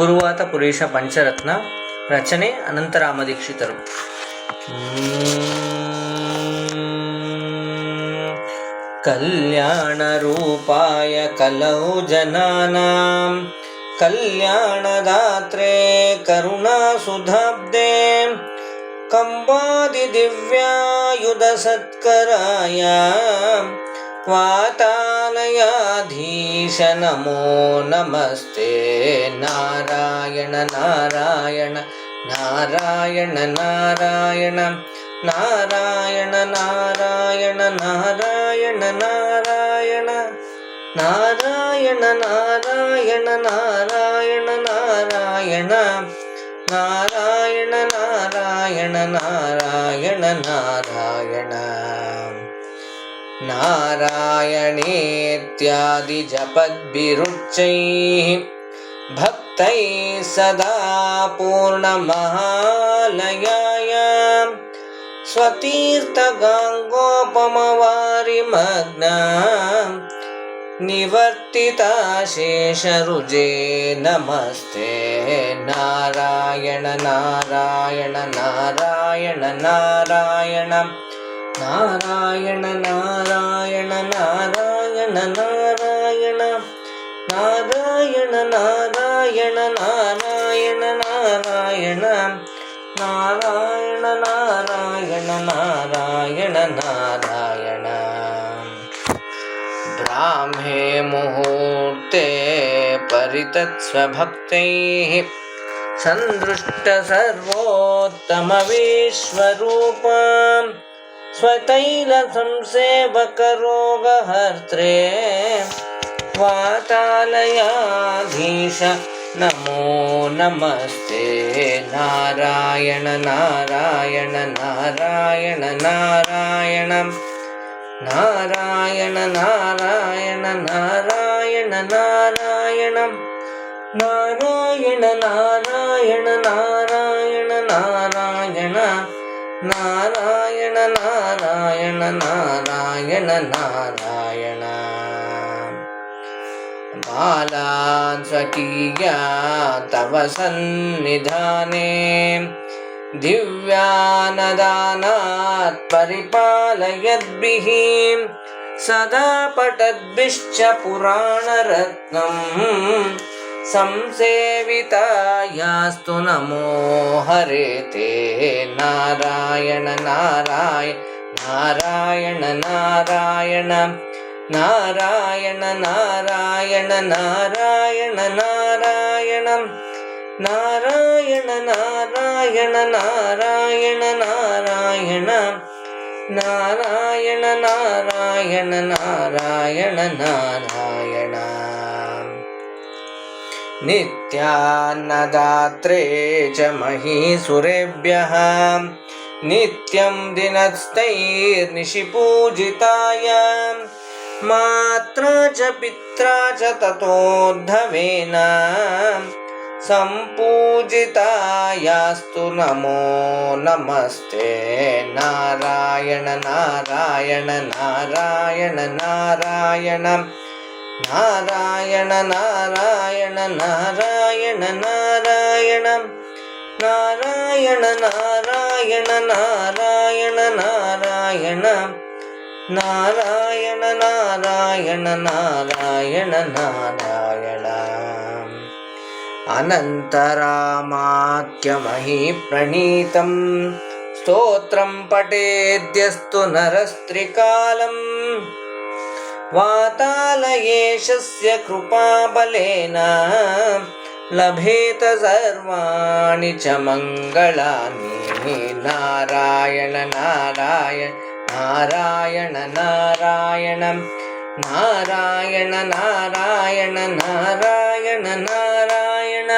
ಗುರುವಾತ ಪುರೇಶ ಪಂಚರತ್ನ ರಚನೆ ಅನಂತರಾಮದೀಕ್ಷಿತರು कल्याणरूपाय कलौ जनानां कल्याणदात्रे करुणासुधाब्दे कम्बादिदिव्यायुधसत्कराय वातालयाधीश नमो नमस्ते नारायण नारायण नारायण नारायण नारायण नारायण नारायण नारायण नारायण नारायण नारायण नारायण नारायण नारायण नारायण नारायण नारायणेत्यादिजपद्भिरुच्चैः भक्तैः सदा पूर्णमहालयाय स्वतीर्थगाङ्गोपमवारिमग्ना निवर्तिता शेषरुजे नमस्ते। नारायण नारायण नारायण नारायण नारायण नारायण नारायण नारायण। नारायण नारायण नारायण नारायण। नारायण नारायण नारायण नारायण। ब्राह्मे मुहूर्ते परितत्स्वभक्तैः सन्दृष्टसर्वोत्तमविश्वरूपां स्वतैरसंसेवकरोगहर्त्रे वातालयाधीश नमो नमस्ते। नारायण नारायण नारायण नारायणं। नारायण नारायण नारायण नारायणं। नारायण नारायण नारायण नारायण। नारायण नारायण नारायण नारायण। बालान् स्वकीया तव सन्निधाने। दिव्यानदानात् परिपालयद्भिः। सदा पठद्भिश्च पुराणरत्नम् संसेवितायास्तु नमो हरे ते नारायण नारायण नारायण नारायण नारायण नारायण नारायण नारायण नारायण नारायण नारायण नारायण नारायण नारायण नारायण नारायण नित्यान्नदात्रे च महीसुरेभ्यः। नित्यं दिनस्तैर्निशिपूजिताय मात्रा च पित्रा च ततोद्धवेन सम्पूजितायास्तु नमो नमस्ते। नारायण नारायण नारायण नारायण नारायण नारायण नारायण नारायण नारायण नारायण नारायण नारायण नारायण नारायण नारायण नारायण अनन्तरामाख्यमहीप्रणीतं स्तोत्रं पठेद्यस्तु नरस्त्रिकालम् वातालयेशस्य कृपाबलेन लभेत सर्वाणि च मङ्गलानि नारायण नारायण नारायण नारायण नारायण नारायण नारायण नारायण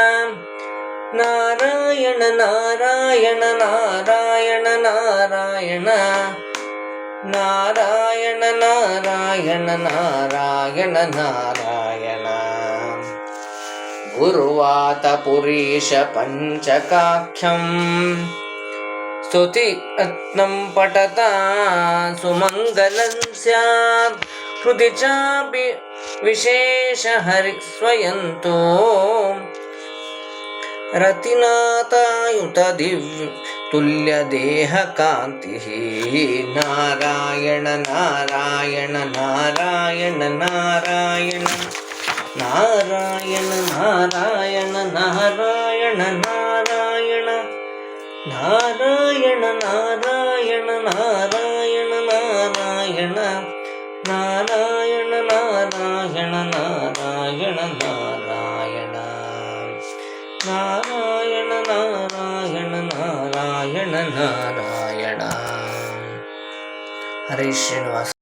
नारायण नारायण नारायण नारायण నారాయణ నారాయణ నారాయణ నారాయణ. గురువాత పురీష పంచకాఖ్యం. స్తుతిరత్నం పఠత సుమంగళం స్యాత్. హృది చాపి విశేష హరి స్వయంతో రతినాథాయుత దివ్య തുല്യദേഹകാന്തി നാരായണ നാരായണ നാരായണ നാരായണ നാരായണ. നാരായണ നാരായണ നാരായണ നാരായണ. നാരായണ നാരായണ നാരായണ നാരായണ. നാരായണ നാരായണ നാരായണ 軽石の